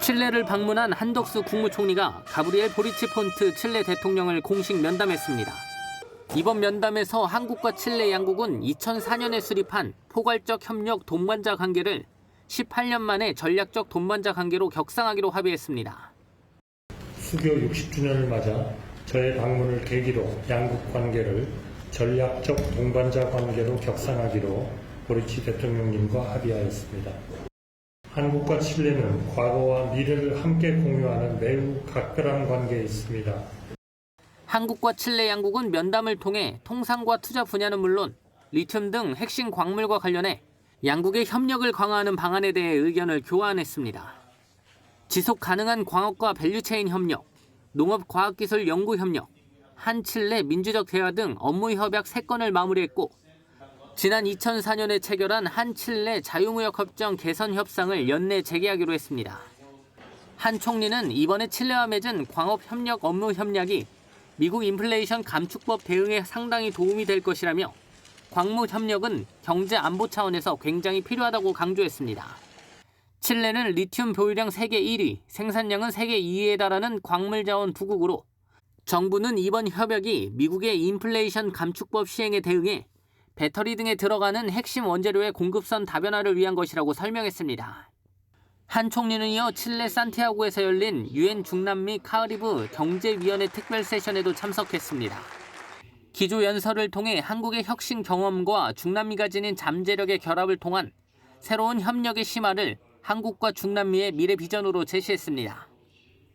칠레를 방문한 한덕수 국무총리가 가브리엘 보리치 폰트 칠레 대통령을 공식 면담했습니다. 이번 면담에서 한국과 칠레 양국은 2004년에 수립한 포괄적 협력 동반자 관계를 18년 만에 전략적 동반자 관계로 격상하기로 합의했습니다. 수교 60주년을 맞아 저의 방문을 계기로 양국 관계를 전략적 동반자 관계로 격상하기로 보리치 대통령님과 합의하였습니다. 한국과 칠레는 과거와 미래를 함께 공유하는 매우 각별한 관계에 있습니다. 한국과 칠레 양국은 면담을 통해 통상과 투자 분야는 물론 리튬 등 핵심 광물과 관련해 양국의 협력을 강화하는 방안에 대해 의견을 교환했습니다. 지속 가능한 광업과 밸류체인 협력, 농업과학기술 연구 협력, 한칠레 민주적 대화 등 업무 협약 3건을 마무리했고 지난 2004년에 체결한 한칠레 자유무역 협정 개선 협상을 연내 재개하기로 했습니다. 한 총리는 이번에 칠레와 맺은 광업 협력 업무 협약이 미국 인플레이션 감축법 대응에 상당히 도움이 될 것이라며 광무 협력은 경제 안보 차원에서 굉장히 필요하다고 강조했습니다. 칠레는 리튬 보유량 세계 1위, 생산량은 세계 2위에 달하는 광물 자원 부국으로 정부는 이번 협약이 미국의 인플레이션 감축법 시행에 대응해 배터리 등에 들어가는 핵심 원재료의 공급선 다변화를 위한 것이라고 설명했습니다. 한 총리는 이어 칠레 산티아고에서 열린 유엔 중남미 카리브 경제위원회 특별 세션에도 참석했습니다. 기조 연설을 통해 한국의 혁신 경험과 중남미가 지닌 잠재력의 결합을 통한 새로운 협력의 심화를 한국과 중남미의 미래 비전으로 제시했습니다.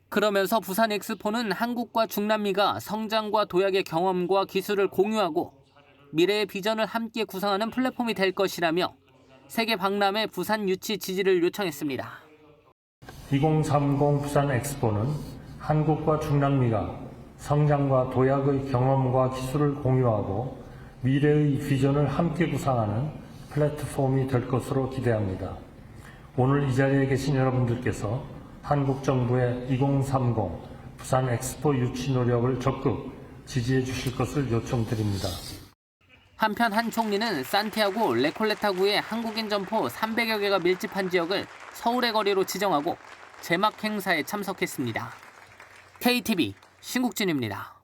그러면서 부산 엑스포는 한국과 중남미가 성장과 도약의 경험과 기술을 공유하고 미래의 비전을 함께 구상하는 플랫폼이 될 것이라며 세계 박람회 부산 유치 지지를 요청했습니다. 2030 부산 엑스포는 한국과 중남미가 성장과 도약의 경험과 기술을 공유하고 미래의 비전을 함께 구상하는 플랫폼이 될 것으로 기대합니다. 오늘 이 자리에 계신 여러분들께서 한국 정부의 2030 부산 엑스포 유치 노력을 적극 지지해 주실 것을 요청드립니다. 한편 한 총리는 산티아고 레콜레타구의 한국인 점포 300여 개가 밀집한 지역을 서울의 거리로 지정하고 제막 행사에 참석했습니다. KTV 신국진입니다.